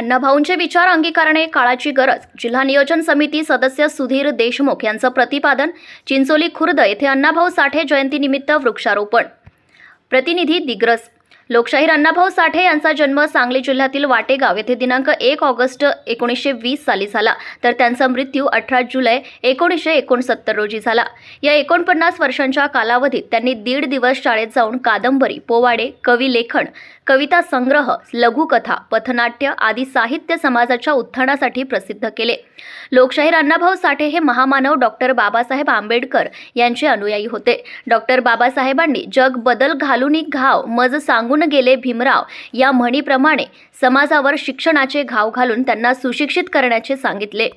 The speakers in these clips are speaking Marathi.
अण्णाभाऊंचे विचार अंगीकारणे काळाची गरज. जिल्हा नियोजन समिती सदस्य सुधीर देशमुख यांचं प्रतिपादन चिंचोली खुर्द येथे अण्णाभाऊ साठे जयंतीनिमित्त वृक्षारोपण. प्रतिनिधी दिग्रस. लोकशाहीर अण्णाभाऊ साठे यांचा जन्म सांगली जिल्ह्यातील वाटेगाव येथे दिनांक एक ऑगस्ट एकोणीसशे वीस साली झाला. तर त्यांचा मृत्यू अठरा जुलै एकोणीसशे एकोणसत्तर रोजी झाला. या एकोणपन्नास वर्षांच्या कालावधीत त्यांनी दीड दिवस शाळेत जाऊन कादंबरी पोवाडे कवी लेखन कविता संग्रह लघुकथा पथनाट्य आदी साहित्य समाजाच्या उत्थानासाठी प्रसिद्ध केले. लोकशाहीर अण्णाभाऊ साठे हे महामानव डॉक्टर बाबासाहेब आंबेडकर यांचे अनुयायी होते. डॉक्टर बाबासाहेबांनी जग बदल घालूनी घाव मज सांगून गेले भीमराव या म्हणीप्रमाणे समाजावर शिक्षणाचे घाव घालून त्यांना सुशिक्षित करण्याचे सांगितले.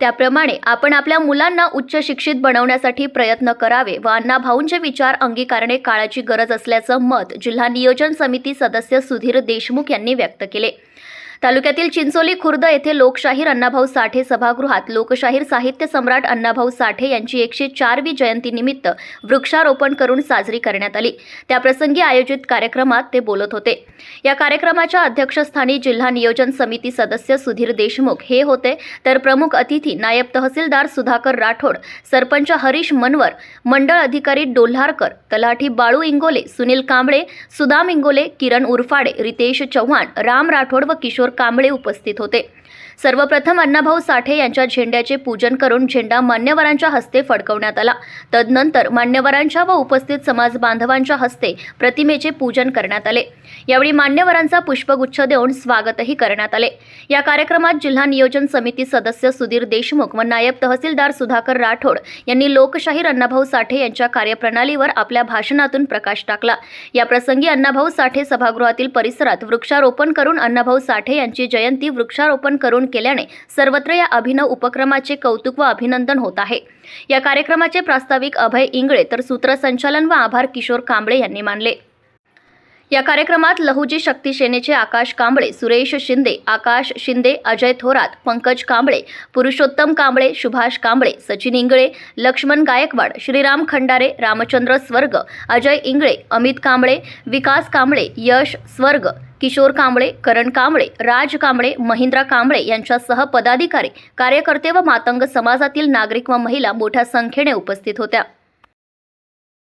त्याप्रमाणे आपण आपल्या मुलांना उच्च शिक्षित बनवण्यासाठी प्रयत्न करावे व अण्णाभाऊंचे विचार अंगीकारणे काळाची गरज असल्याचं मत जिल्हा नियोजन समिती सदस्य सुधीर देशमुख यांनी व्यक्त केले. तालुक्यातील चिंचोली खुर्द येथे लोकशाहीर अण्णाभाऊ साठे सभागृहात लोकशाहीर साहित्य सम्राट अण्णाभाऊ साठे यांची एकशे चारवी जयंतीनिमित्त वृक्षारोपण करून साजरी करण्यात आली. त्याप्रसंगी आयोजित कार्यक्रमात ते बोलत होते. या कार्यक्रमाच्या अध्यक्षस्थानी जिल्हा नियोजन समिती सदस्य सुधीर देशमुख हे होते. तर प्रमुख अतिथी नायब तहसीलदार सुधाकर राठोड सरपंच हरीश मनवर मंडळ अधिकारी डोल्हारकर तलाठी बाळू इंगोले सुनील कांबळे सुदाम इंगोले किरण उरफाडे रितेश चव्हाण राम राठोड व किशोर किशोर कांबळे उपस्थित होते. सर्वप्रथम अण्णाभाऊ साठे यांच्या झेंड्याचे पूजन करून झेंडा मान्यवरांच्या हस्ते फडकवण्यात आला. तदनंतर मान्यवरांच्या व उपस्थित समाज बांधवांच्या हस्ते प्रतिमेचे पूजन करण्यात आले. यावेळी मान्यवरांचा पुष्पगुच्छ देऊन स्वागतही करण्यात आले. या कार्यक्रमात जिल्हा नियोजन समिती सदस्य सुधीर देशमुख व नायब तहसीलदार सुधाकर राठोड यांनी लोकशाहीर अण्णाभाऊ साठे यांच्या कार्यप्रणालीवर आपल्या भाषणातून प्रकाश टाकला. याप्रसंगी अण्णाभाऊ साठे सभागृहातील परिसरात वृक्षारोपण करून अण्णाभाऊ साठे साठे यांची जयंती वृक्षारोपण करून केल्याने सर्वत्र या अभिनव उपक्रमाचे कौतुक व अभिनंदन होत आहे. या कार्यक्रमाचे प्रास्ताविक अभय इंगळे तर सूत्रसंचालन व आभार किशोर कांबळे यांनी मानले. या कार्यक्रमात लहुजी शक्ती सेनेचे आकाश कांबळे सुरेश शिंदे आकाश शिंदे अजय थोरात पंकज कांबळे पुरुषोत्तम कांबळे सुभाष कांबळे सचिन इंगळे लक्ष्मण गायकवाड श्रीराम खंडारे रामचंद्र स्वर्ग अजय इंगळे अमित कांबळे विकास कांबळे यश स्वर्ग किशोर कांबळे करण कांबळे राज कांबळे महिंद्रा कांबळे यांच्यासह पदाधिकारी कार्यकर्ते व मातंग समाजातील नागरिक व महिला मोठ्या संख्येने उपस्थित होत्या.